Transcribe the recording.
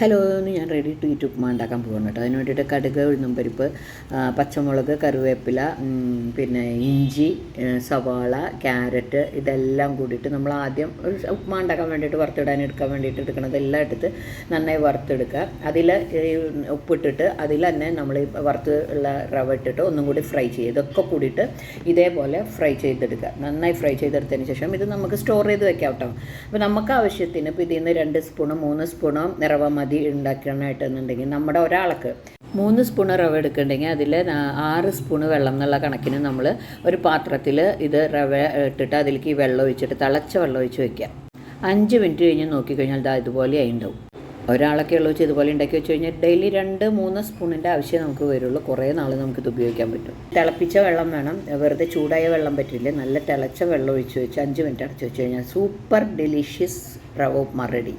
Hello എന്ന് ഞാൻ ready to eat upma ഉണ്ടാക്കാൻ പോകുന്നു കേട്ടോ. അതിന് വേണ്ടിയിട്ട് കടുക് ഉഴുന്നും പരിപ്പ് പച്ചമുളക് കറിവേപ്പില പിന്നെ ഇഞ്ചി സവാള ക്യാരറ്റ് ഇതെല്ലാം കൂടിയിട്ട് നമ്മൾ ആദ്യം ഉപ്മാ ഉണ്ടാക്കാൻ വേണ്ടിയിട്ട് വറുത്തിടാൻ എടുക്കാൻ വേണ്ടിയിട്ട് എടുക്കണതെല്ലാം എടുത്ത് നന്നായി വറുത്തെടുക്കുക. അതിൽ ഉപ്പിട്ടിട്ട് അതിൽ തന്നെ നമ്മൾ വറുത്ത് ഉള്ള റവ ഇട്ടിട്ട് ഒന്നും കൂടി ഫ്രൈ ചെയ്യുക. ഇതൊക്കെ കൂടിയിട്ട് ഇതേപോലെ ഫ്രൈ ചെയ്തെടുക്കുക. നന്നായി ഫ്രൈ ചെയ്തെടുത്തതിന് ശേഷം ഇത് നമുക്ക് സ്റ്റോർ ചെയ്ത് വെക്കാം കേട്ടോ. അപ്പോൾ നമുക്ക് ആവശ്യത്തിന് ഇപ്പോൾ ഇതിൽ നിന്ന് രണ്ട് സ്പൂണോ മൂന്ന് സ്പൂണോ റവ മതി. ഉണ്ടാക്കാനായിട്ടെന്നുണ്ടെങ്കിൽ നമ്മുടെ ഒരാൾക്ക് മൂന്ന് സ്പൂണ് റവ എടുക്കുന്നുണ്ടെങ്കിൽ അതിൽ ആറ് സ്പൂണ് വെള്ളം എന്നുള്ള കണക്കിന് നമ്മൾ ഒരു പാത്രത്തിൽ ഇത് റവ ഇട്ടിട്ട് അതിലേക്ക് ഈ വെള്ളം ഒഴിച്ചിട്ട് തിളച്ച വെള്ളം ഒഴിച്ച് വെക്കുക. അഞ്ച് മിനിറ്റ് കഴിഞ്ഞ് നോക്കിക്കഴിഞ്ഞാൽ ഇതാ ഇതുപോലെ ആയിണ്ടാവും. ഒരാളൊക്കെ ഉള്ളൂ വെച്ച് ഇതുപോലെ ഉണ്ടാക്കി വെച്ച് കഴിഞ്ഞാൽ ഡെയിലി രണ്ട് മൂന്ന് സ്പൂണിന്റെ ആവശ്യം നമുക്ക് വരുള്ളൂ. കുറേ നാൾ നമുക്കിത് ഉപയോഗിക്കാൻ പറ്റും. തിളപ്പിച്ച വെള്ളം വേണം. വെറുതെ ചൂടായ വെള്ളം പറ്റില്ല? നല്ല തിളച്ച വെള്ളം ഒഴിച്ച് വെച്ച് അഞ്ച് മിനിറ്റ് അടച്ച് വെച്ച് കഴിഞ്ഞാൽ സൂപ്പർ ഡെലിഷ്യസ് റവ റെഡി.